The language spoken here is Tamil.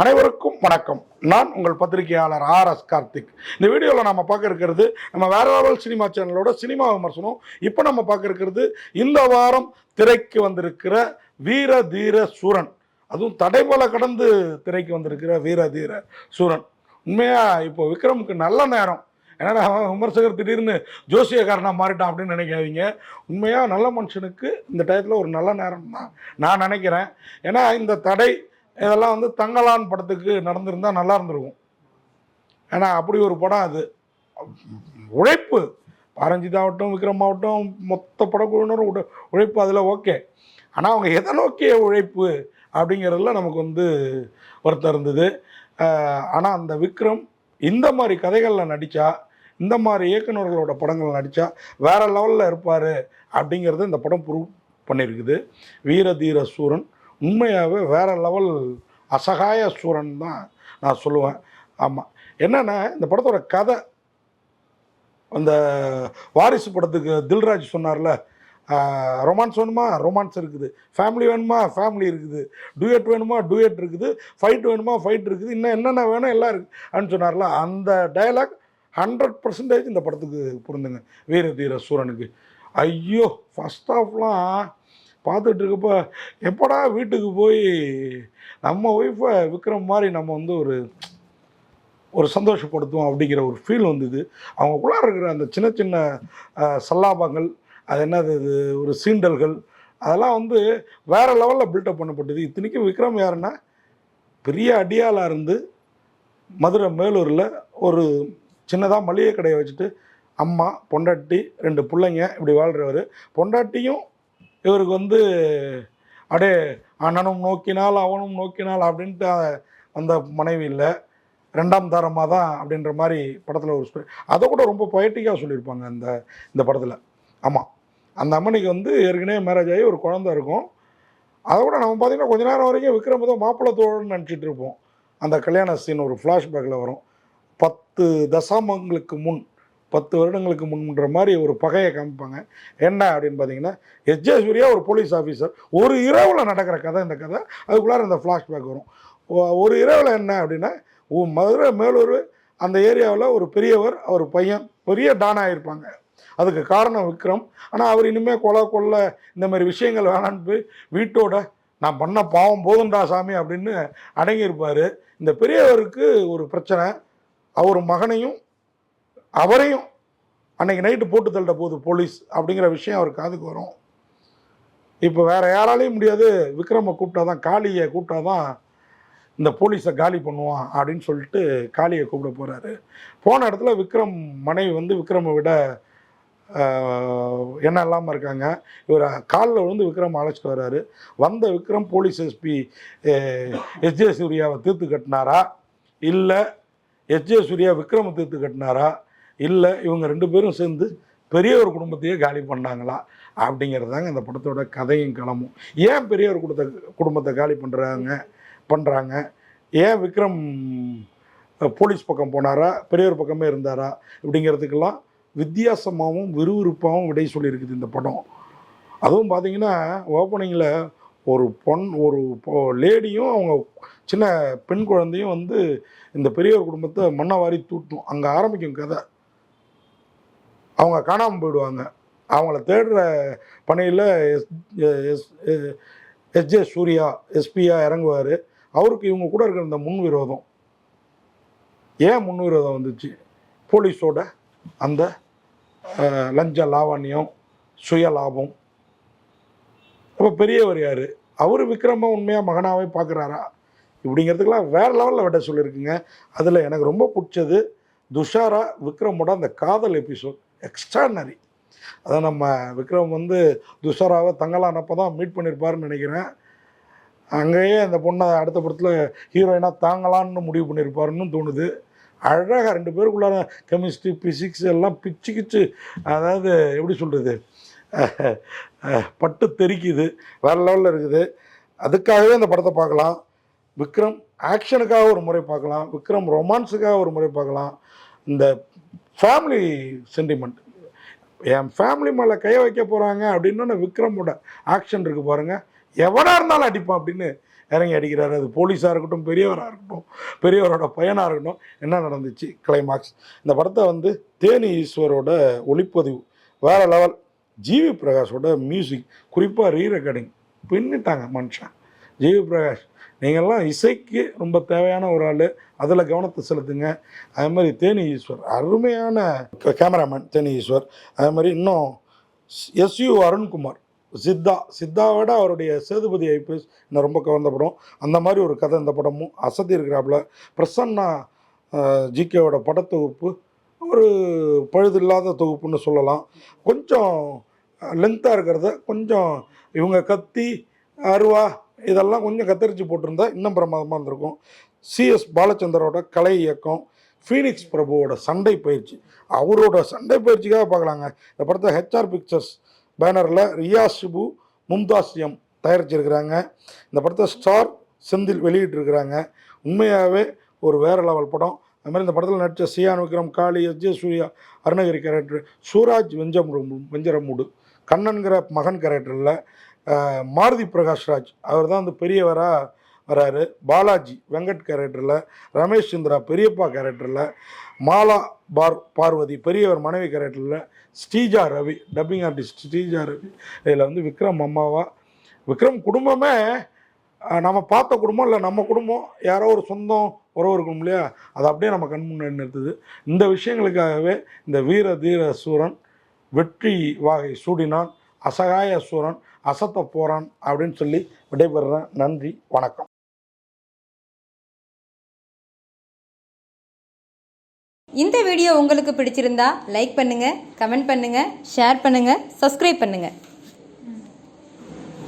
அனைவருக்கும் வணக்கம். நான் உங்கள் பத்திரிகையாளர் ஆர் எஸ் கார்த்திக். இந்த வீடியோவில் நம்ம பார்க்க இருக்கிறது நம்ம வேற லெவல் சினிமா சேனலோட சினிமா விமர்சனம். இப்போ நம்ம பார்க்க இருக்கிறது இந்த வாரம் திரைக்கு வந்திருக்கிற வீர தீர சூரன். அதுவும் தடைபல கடந்து திரைக்கு வந்திருக்கிற வீர தீர சூரன். உண்மையாக இப்போ விக்ரமுக்கு நல்ல நேரம். ஏன்னா விமர்சகர் திடீர்னு ஜோசியக்காரனாக மாறிட்டான் அப்படின்னு நினைக்காதீங்க. உண்மையாக நல்ல மனுஷனுக்கு இந்த டயத்தில் ஒரு நல்ல நேரம் தான் நான் நினைக்கிறேன். ஏன்னா இந்த தடை இதெல்லாம் வந்து தங்கலான் படத்துக்கு நடந்திருந்தா நல்லா இருந்திருக்கும். ஏன்னா அப்படி ஒரு படம் அது. உழைப்பு. பாரஞ்சித் ஆகட்டும் விக்ரம் ஆகட்டும் மொத்த படக்குழுவினரும் உழைப்பு அதில் ஓகே. ஆனால் அவங்க எதை நோக்கிய உழைப்பு அப்படிங்கிறதுல நமக்கு வந்து ஒருத்தர் இருந்தது. ஆனால் அந்த விக்ரம் இந்த மாதிரி கதைகளில் நடித்தா இந்த மாதிரி இயக்குனர்களோட படங்கள் நடித்தா வேற லெவலில் இருப்பார் அப்படிங்கிறத இந்த படம் ப்ரூவ் பண்ணியிருக்குது வீர தீர சூரன் உண்மையாகவே வேற லெவல் அசகாய சூரன் தான் நான் சொல்லுவேன். ஆமாம் என்னென்னா இந்த படத்தோட கதை அந்த வாரிசு படத்துக்கு தில்ராஜ் சொன்னார்ல ரொமான்ஸ் வேணுமா? ரொமான்ஸ் இருக்குது. ஃபேமிலி வேணுமா? ஃபேமிலி இருக்குது. டூயட் வேணுமா? டூயட் இருக்குது. ஃபைட் வேணுமா? ஃபைட் இருக்குது. இன்னும் என்னென்ன வேணும்? எல்லாம் இருக்குது அப்படின்னு சொன்னார்ல. அந்த டயலாக் ஹண்ட்ரட் பர்சன்டேஜ் இந்த படத்துக்கு பொருந்துங்க வீர தீர சூரனுக்கு. ஐயோ ஃபஸ்ட் ஆஃப்லாம் பார்த்துட்டு இருக்கப்ப எப்படா வீட்டுக்கு போய் நம்ம ஒய்ஃபை விக்ரம் மாதிரி நம்ம வந்து ஒரு ஒரு சந்தோஷப்படுத்துவோம் அப்படிங்கிற ஒரு ஃபீல் வந்தது. அவங்களுக்குள்ளார இருக்கிற அந்த சின்ன சின்ன சல்லாபங்கள் அது என்னது இது ஒரு சீண்டல்கள் அதெல்லாம் வந்து வேறு லெவலில் பில்டப் பண்ணப்பட்டது. இத்தனைக்கும் விக்ரம் யாருன்னா பெரிய அடியாளாக இருந்து மதுரை மேலூரில் ஒரு சின்னதாக மளிகை கடையை வச்சுட்டு அம்மா பொண்டாட்டி ரெண்டு பிள்ளைங்க இப்படி வாழ்கிறவர் பொண்டாட்டியும் இவருக்கு வந்து அடே அண்ணனும் நோக்கினால் அவனும் நோக்கினால் அப்படின்ட்டு அந்த மனைவி இல்லை. ரெண்டாம் தரமாக தான் அப்படின்ற மாதிரி படத்தில் ஒரு அதை கூட ரொம்ப பொயட்டிக்காக சொல்லியிருப்பாங்க இந்த இந்த படத்தில். ஆமாம் அந்த அம்மனுக்கு வந்து ஏற்கனவே மேரேஜ் ஆகி ஒரு குழந்தை இருக்கும். அதை கூட நம்ம பார்த்திங்கன்னா கொஞ்ச நேரம் வரைக்கும் விக்ரம் ஏதோ மாப்பிள்ளை தோழன்னு நினச்சிட்டு இருப்போம். அந்த கல்யாண சீன் ஒரு ஃப்ளாஷ்பேக்கில் வரும். பத்து தசாமங்களுக்கு முன் பத்து வருடங்களுக்கு முன்ன்ற மாதிரி ஒரு பகையை காமிப்பாங்க. என்ன அப்படின்னு பார்த்தீங்கன்னா எஸ். ஜே சூர்யா ஒரு போலீஸ் ஆஃபீஸர் ஒரு இரவில் நடக்கிற கதை இந்த கதை அதுக்குள்ளார இந்த ஃப்ளாஷ்பேக் வரும். ஒரு இரவில் என்ன அப்படின்னா மதுரை மேலூர் அந்த ஏரியாவில் ஒரு பெரியவர் அவர் பையன் பெரிய டானாக இருப்பாங்க. அதுக்கு காரணம் விக்ரம். ஆனால் அவர் இனிமேல் கொலை கொள்ளை இந்த மாதிரி விஷயங்கள் வேணான்னு போய் வீட்டோட நான் பண்ண பாவம் போதுண்டா சாமி அப்படின்னு அடங்கியிருப்பார். இந்த பெரியவருக்கு ஒரு பிரச்சனை அவர் மகனையும் அவரையும் அன்னைக்கு நைட்டு போட்டு தள்ளிட்ட போகுது போலீஸ் அப்படிங்கிற விஷயம் அவர் காதுக்கு வரும். இப்போ வேறு யாராலையும் முடியாது. விக்ரமை கூப்பிட்டா தான் காளியை கூப்பிட்டா தான் இந்த போலீஸை காலி பண்ணுவான் அப்படின்னு சொல்லிட்டு காளியை கூப்பிட போகிறாரு போன இடத்துல விக்ரம் மனைவி வந்து விக்ரமை விட என்ன எண்ணம் இல்லாமல் இருக்காங்க. இவர் காலில் விழுந்து விக்ரம் அழைச்சிட்டு வர்றாரு வந்த விக்ரம் போலீஸ் எஸ்பி எஸ்ஜே சூர்யாவை தீர்த்து கட்டினாரா? இல்லை எஸ்ஜே சூர்யா விக்ரமை தீர்த்து கட்டினாரா? இல்லை இவங்க ரெண்டு பேரும் சேர்ந்து பெரிய ஒரு குடும்பத்தையே காலி பண்ணாங்களா? அப்படிங்கிறது தாங்க இந்த படத்தோட கதையும் களமும். ஏன் பெரிய ஒரு குடுத்த குடும்பத்தை காலி பண்ணுறாங்க பண்ணுறாங்க ஏன் விக்ரம் போலீஸ் பக்கம் போனாரா? பெரியவர் பக்கமே இருந்தாரா? இப்படிங்கிறதுக்கெல்லாம் வித்தியாசமாகவும் விறுவிறுப்பாகவும் விடை சொல்லியிருக்குது இந்த படம். அதுவும் பார்த்தீங்கன்னா ஓப்பனிங்கில் ஒரு பொன் ஒரு லேடியும் அவங்க சின்ன பெண் குழந்தையும் வந்து இந்த பெரியவர் குடும்பத்தை மண்ணை வாரி தூட்டும் அங்கே ஆரம்பிக்கும் கதை. அவங்க காணாமல் போயிடுவாங்க. அவங்கள தேடுற பணியில் S S S J Suryah எஸ்பியா இறங்குவார். அவருக்கு இவங்க கூட இருக்கிற இந்த முன் விரோதம். ஏன் முன் விரோதம் வந்துச்சு? போலீஸோட அந்த லஞ்ச லாவண்யம் சுய லாபம். அப்போ பெரியவர் யார்? அவர் விக்ரம உண்மையாக மகனாகவே பார்க்குறாரா இப்படிங்கிறதுக்கெல்லாம் வேறு லெவலில் விட சொல்லியிருக்குங்க. அதில் எனக்கு ரொம்ப பிடிச்சது துஷாரா விக்ரமோட அந்த காதல் எபிசோட். எக்ஸ்ட்ரானரி அதை நம்ம விக்ரம் வந்து துஷாராவை தங்கலானப்போ தான் மீட் பண்ணியிருப்பாருன்னு நினைக்கிறேன். அங்கேயே அந்த பொண்ணை அடுத்த படத்தில் ஹீரோயினாக தாங்கலான்னு முடிவு பண்ணியிருப்பாருன்னு தோணுது. அழகாக ரெண்டு பேருக்குள்ளார கெமிஸ்ட்ரி ஃபிசிக்ஸ் எல்லாம் பிச்சு கிச்சு அதாவது எப்படி சொல்கிறது பட்டு தெறிக்குது வேறு லெவலில் இருக்குது. அதுக்காகவே அந்த படத்தை பார்க்கலாம். விக்ரம் ஆக்ஷனுக்காக ஒரு முறை பார்க்கலாம். விக்ரம் ரொமான்ஸுக்காக ஒரு முறை பார்க்கலாம். இந்த ஃபேமிலி சென்டிமெண்ட் என் ஃபேமிலி மேலே கையை வைக்க போகிறாங்க அப்படின்னு விக்ரமோட ஆக்ஷன் இருக்கு பாருங்க. எவனாக இருந்தாலும் அடிப்பான் அப்படின்னு இறங்கி அடிக்கிறாரு. அது போலீஸாக இருக்கட்டும் பெரியவராக இருக்கட்டும் பெரியவரோட பையனாக இருக்கட்டும் என்ன நடந்துச்சு? கிளைமாக்ஸ் இந்த படத்தை வந்து தேனி ஈஸ்வரோட ஒளிப்பதிவு வேற லெவல் ஜிவி பிரகாஷோட மியூசிக் குறிப்பாக ரீ ரெக்கார்டிங் பின்னிட்டாங்க மனுஷன். ஜிவி பிரகாஷ் நீங்கள்லாம் இசைக்கு ரொம்ப தேவையான ஒரு ஆள். அதில் கவனத்தை செலுத்துங்க. அதே மாதிரி தேனி ஈஸ்வர் அருமையான கேமராமேன் தேனி ஈஸ்வர். அதே மாதிரி இன்னும் எஸ்யு அருண்குமார் சித்தா. சித்தாவோட அவருடைய சேதுபதி ஐபிஎஸ் இன்னும் ரொம்ப கவர்ந்த படம். அந்த மாதிரி ஒரு கதை இந்த படமும் அசதி இருக்கிறாப்புல. பிரசன்னா ஜிகேவோட படத்தொகுப்பு ஒரு பழுதில்லாத தொகுப்புன்னு சொல்லலாம். கொஞ்சம் லென்த்தாக இருக்கிறத கொஞ்சம் இவங்க கத்தி அருவா இதெல்லாம் கொஞ்சம் கத்தரிச்சு போட்டிருந்தா இன்னும் பிரமாதமாக இருந்திருக்கும். சிஎஸ் பாலச்சந்தரோட கலை இயக்கம் ஃபீனிக்ஸ் பிரபுவோட சண்டை பயிற்சி. அவரோட சண்டை பயிற்சிக்காக பார்க்கலாங்க. இந்த படத்தை ஹெச்ஆர் பிக்சர்ஸ் பேனரில் ரியா சிபு மும்தாஸ் எம் தயாரிச்சிருக்கிறாங்க. இந்த படத்தை ஸ்டார் செந்தில் வெளியிட்டிருக்கிறாங்க. உண்மையாகவே ஒரு வேற லெவல் படம். அது மாதிரி இந்த படத்தில் நடித்த Chiyaan Vikram Kaali S. J. Suryah Arunagiri character Suraj வெஞ்சம் Venjaramoodu கண்ணன்கிற மகன் கேரக்டரில் மாருதி பிரகாஷ்ராஜ் அவர் தான் வந்து பெரியவராக வராரு. பாலாஜி வெங்கட் கேரக்டரில் ரமேஷ் சந்திரா பெரியப்பா கேரக்டரில் மாலா பார் பார்வதி பெரியவர் மனைவி கேரக்டரில் ஸ்ரீஜா ரவி டப்பிங் ஆர்டிஸ்ட் ஸ்ரீஜா ரவி. இதில் வந்து விக்ரம் அம்மாவா? விக்ரம் குடும்பமே நம்ம பார்த்த குடும்பம் இல்லை நம்ம குடும்பம் யாரோ ஒரு சொந்தம் உறவு இருக்கும் இல்லையா? அது அப்படியே நம்ம கண் முன்னாடி நிறுத்துது. இந்த விஷயங்களுக்காகவே இந்த வீர தீர சூரன் வெற்றி வாகை சூடினான் அசகாய சூரன் அசத்த போறான் அப்படின்னு சொல்லி விடைபெறுறேன் நன்றி வணக்கம். இந்த வீடியோ உங்களுக்கு பிடிச்சிருந்தா லைக் பண்ணுங்க கமெண்ட் பண்ணுங்க ஷேர் பண்ணுங்க சப்ஸ்கிரைப் பண்ணுங்க.